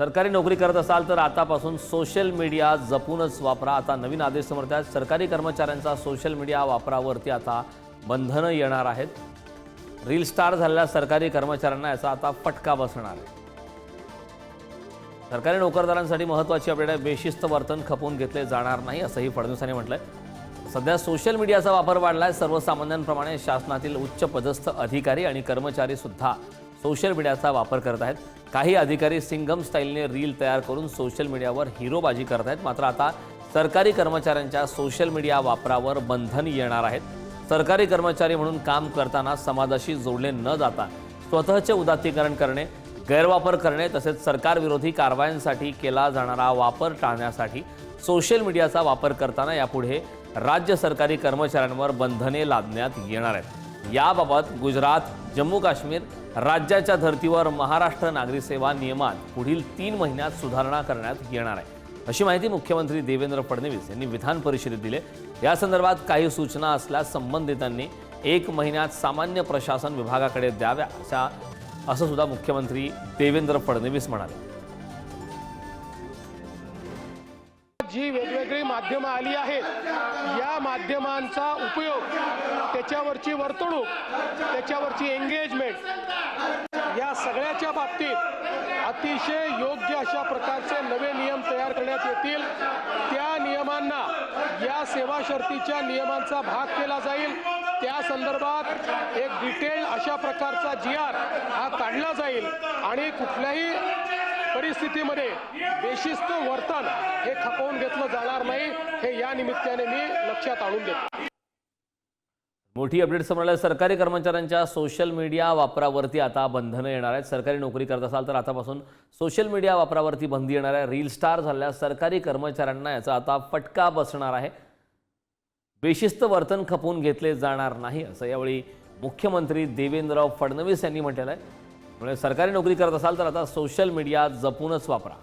सरकारी नोकरी करत असाल तर आतापासून सोशल मीडिया जपूनच वापरा. आता नवीन आदेश समोर आहेत सरकारी कर्मचाऱ्यांचा सोशल मीडिया वापरावरती आता बंधनं येणार आहेत. रील स्टार झालेल्या सरकारी कर्मचाऱ्यांना याचा आता फटका बसणार आहे. सरकारी नोकरदारांसाठी महत्त्वाची अपडेट आहे. बेशिस्त वर्तन खपवून घेतले जाणार नाही असंही फडणवीसांनी म्हटलंय. सध्या सोशल मीडियाचा वापर वाढलाय. सर्वसामान्यांप्रमाणे शासनातील उच्च पदस्थ अधिकारी आणि कर्मचारी सुद्धा सोशल मीडियाचा वापर करत आहेत. काही अधिकारी सिंगम स्टाईलने रील तयार करून सोशल मीडियावर हिरोबाजी करत आहेत. मात्र आता सरकारी कर्मचाऱ्यांच्या सोशल मीडिया वापरावर बंधन येणार आहेत. सरकारी कर्मचारी म्हणून काम करताना समाजाशी जोडले न जाता स्वतःचे उदात्तीकरण करणे गैरवापर करणे तसेच सरकारविरोधी कारवायांसाठी केला जाणारा वापर टाळण्यासाठी सोशल मीडियाचा वापर करताना यापुढे राज्य सरकारी कर्मचाऱ्यांवर बंधने लादण्यात येणार आहेत. याबाबत गुजरात जम्मू काश्मीर राज्याच्या धर्तीवर महाराष्ट्र नागरी सेवा नियमात पुढील तीन महिन्यात सुधारणा करण्यात येणार आहे. अशी माहिती मुख्यमंत्री देवेंद्र फडणवीस यांनी विधान परिषदेत दिली या संदर्भात काही सूचना असल्यास संबंधितांनी एक महिन्यात सामान्य प्रशासन विभागाकडे द्याव्या अशा असं सुद्धा मुख्यमंत्री देवेंद्र फडणवीस म्हणाले. जी वेगवेगळी माध्यमं आली आहेत या माध्यमांचा उपयोग त्याच्यावरची वर्तणूक त्याच्यावरची एंगेजमेंट या सगळ्याच्या बाबतीत अतिशय योग्य अशा प्रकारचे नवे नियम तयार करण्यात येतील. त्या नियमांना या सेवा शर्तीच्या नियमांचा भाग केला जाईल. त्या संदर्भात एक डिटेल अशा प्रकारचा जी आर हा काढला जाईल आणि कुठल्याही परिस्थितीमध्ये बेशिस्त वर्तन हे खपवून घेतलं जाणार नाही हे या निमित्ताने मी लक्षात आणून देतो. मोठी अपडेट समोर सरकारी कर्मचाऱ्यांच्या सोशल मीडिया वापरावरती आता बंधनं येणार आहेत. सरकारी नोकरी करत असाल तर आतापासून सोशल मीडिया वापरावरती बंदी येणार आहे. रील स्टार झालेल्या सरकारी कर्मचाऱ्यांना याचा आता फटका बसणार आहे. बेशिस्त वर्तन खपवून घेतले जाणार नाही असं यावेळी मुख्यमंत्री देवेंद्र फडणवीस यांनी म्हटलेलं आहे. म्हणजे सरकारी नोकरी करत असाल तर आता सोशल मीडिया जपूनच वापरा.